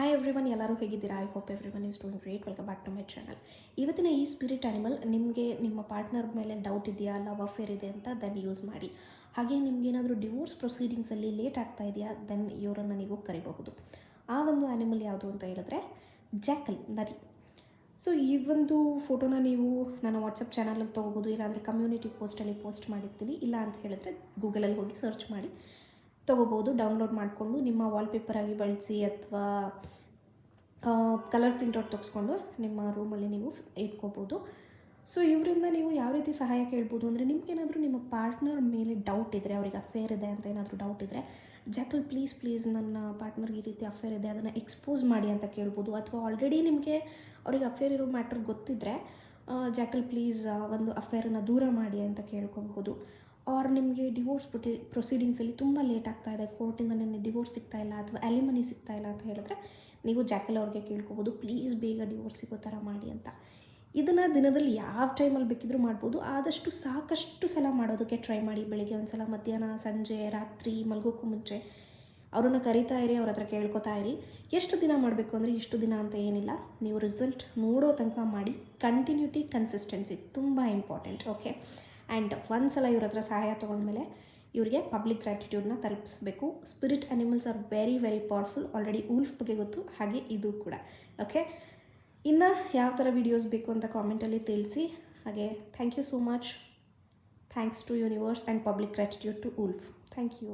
Hi every one ಎಲ್ಲರೂ ಹೇಗಿದ್ದೀರಾ? I hope every is doing great welcome back to my channel ಇವತ್ತಿನ ಈ spirit animal ನಿಮಗೆ ನಿಮ್ಮ ಪಾರ್ಟ್ನರ್ ಮೇಲೆ ಡೌಟ್ ಇದೆಯಾ? ಲವ್ ಅಫೇರ್ ಇದೆ ಅಂತ ದೆನ್ ಯೂಸ್ ಮಾಡಿ. ಹಾಗೆ ನಿಮಗೇನಾದರೂ ಡಿವೋರ್ಸ್ ಪ್ರೊಸೀಡಿಂಗ್ಸಲ್ಲಿ ಲೇಟ್ ಆಗ್ತಾ ಇದೆಯಾ? ದೆನ್ ಇವರನ್ನು ನೀವು ಕರಿಬಹುದು. ಆ ಒಂದು ಆ್ಯನಿಮಲ್ ಯಾವುದು ಅಂತ ಹೇಳಿದ್ರೆ ಜಾಕಲ್ ನರಿ. ಸೊ ಈ ಒಂದು ಫೋಟೋನ ನೀವು ನನ್ನ ವಾಟ್ಸಪ್ ಚಾನಲಲ್ಲಿ ತೊಗೋಬೋದು ಇಲ್ಲಾಂದರೆ ಕಮ್ಯುನಿಟಿ ಪೋಸ್ಟಲ್ಲಿ ಪೋಸ್ಟ್ ಮಾಡಿರ್ತೀನಿ. ಇಲ್ಲ ಅಂತ ಹೇಳಿದ್ರೆ ಗೂಗಲಲ್ಲಿ ಹೋಗಿ ಸರ್ಚ್ ಮಾಡಿ. ತೊಗೋಬೋದು ಡೌನ್ಲೋಡ್ ಮಾಡಿಕೊಂಡು ನಿಮ್ಮ ವಾಲ್ಪೇಪರಾಗಿ ಬಳಸಿ ಅಥವಾ ಕಲರ್ ಪ್ರಿಂಟೌಟ್ ತೆಗೆಸ್ಕೊಂಡು ನಿಮ್ಮ ರೂಮಲ್ಲಿ ನೀವು ಇಟ್ಕೋಬೋದು. ಸೊ ಇವರಿಂದ ನೀವು ಯಾವ ರೀತಿ ಸಹಾಯ ಕೇಳ್ಬೋದು ಅಂದರೆ ನಿಮಗೇನಾದರೂ ನಿಮ್ಮ ಪಾರ್ಟ್ನರ್ ಮೇಲೆ ಡೌಟ್ ಇದ್ದರೆ ಅವ್ರಿಗೆ ಅಫೇರ್ ಇದೆ ಅಂತ ಏನಾದರೂ ಡೌಟ್ ಇದ್ದರೆ ಜಾಕಲ್ ಪ್ಲೀಸ್ ಪ್ಲೀಸ್ ನನ್ನ ಪಾರ್ಟ್ನರ್ಗೆ ಈ ರೀತಿ ಅಫೇರ್ ಇದೆ, ಅದನ್ನು ಎಕ್ಸ್ಪೋಸ್ ಮಾಡಿ ಅಂತ ಕೇಳ್ಬೋದು. ಅಥವಾ ಆಲ್ರೆಡಿ ನಿಮಗೆ ಅವ್ರಿಗೆ ಅಫೇರ್ ಇರೋ ಮ್ಯಾಟ್ರ್ ಗೊತ್ತಿದ್ದರೆ ಜಾಕಲ್ ಪ್ಲೀಸ್ ಒಂದು ಅಫೇರನ್ನು ದೂರ ಮಾಡಿ ಅಂತ ಕೇಳ್ಕೊಬಹುದು. ಆರ್ ನಿಮಗೆ ಡಿವೋರ್ಸ್ ಪ್ರೊಟಿ ಪ್ರೊಸೀಡಿಂಗ್ಸಲ್ಲಿ ತುಂಬ ಲೇಟ್ ಆಗ್ತಾ ಇದೆ. ಕೋರ್ಟಿಂದ ನನಗೆ ಡಿವೋರ್ಸ್ ಸಿಗ್ತಾ ಇಲ್ಲ ಅಥವಾ ಅಲಿಮನಿ ಸಿಗ್ತಾ ಇಲ್ಲ ಅಂತ ಹೇಳಿದ್ರೆ ನೀವು ಜಾಕಲ್ ಅವ್ರಿಗೆ ಕೇಳ್ಕೊಬೋದು ಪ್ಲೀಸ್ ಬೇಗ ಡಿವೋರ್ಸ್ ಸಿಗೋ ಥರ ಮಾಡಿ ಅಂತ. ಇದನ್ನು ದಿನದಲ್ಲಿ ಯಾವ ಟೈಮಲ್ಲಿ ಬೇಕಿದ್ರೂ ಮಾಡ್ಬೋದು. ಆದಷ್ಟು ಸಾಕಷ್ಟು ಸಲ ಮಾಡೋದಕ್ಕೆ ಟ್ರೈ ಮಾಡಿ. ಬೆಳಿಗ್ಗೆ ಒಂದು ಸಲ ಮಧ್ಯಾಹ್ನ, ಸಂಜೆ, ರಾತ್ರಿ, ಮಲಗೋಕ್ಕೂ ಮುಂಚೆ. ಅವ್ರನ್ನ ಕರಿತಾ ಇರಿ, ಅವ್ರ ಹತ್ರ ಕೇಳ್ಕೊತಾ ಇರಿ. ಎಷ್ಟು ದಿನ ಮಾಡಬೇಕು ಅಂದರೆ ಇಷ್ಟು ದಿನ ಅಂತ ಏನಿಲ್ಲ. ನೀವು ರಿಸಲ್ಟ್ ನೋಡೋ ತನಕ ಮಾಡಿ. ಕಂಟಿನ್ಯೂಟಿ ಕನ್ಸಿಸ್ಟೆನ್ಸಿ ತುಂಬ ಇಂಪಾರ್ಟೆಂಟ್ ಓಕೆ ಆ್ಯಂಡ್ ಒಂದು ಸಲ ಇವ್ರ ಹತ್ರ ಸಹಾಯ ತೊಗೊಂಡ್ಮೇಲೆ ಇವರಿಗೆ ಪಬ್ಲಿಕ್ ಗ್ರ್ಯಾಟಿಟ್ಯೂಡ್ನ ತಲುಪಿಸ್ಬೇಕು. Spirit animals are very very powerful already wolf ಬಗ್ಗೆ ಗೊತ್ತು, ಹಾಗೆ ಇದು ಕೂಡ. ಓಕೆ ಇನ್ನು ಯಾವ ಥರ ವೀಡಿಯೋಸ್ ಬೇಕು ಅಂತ ಕಾಮೆಂಟಲ್ಲಿ ತಿಳಿಸಿ. ಹಾಗೆ thank you so much thanks to universe and public gratitude to wolf thank you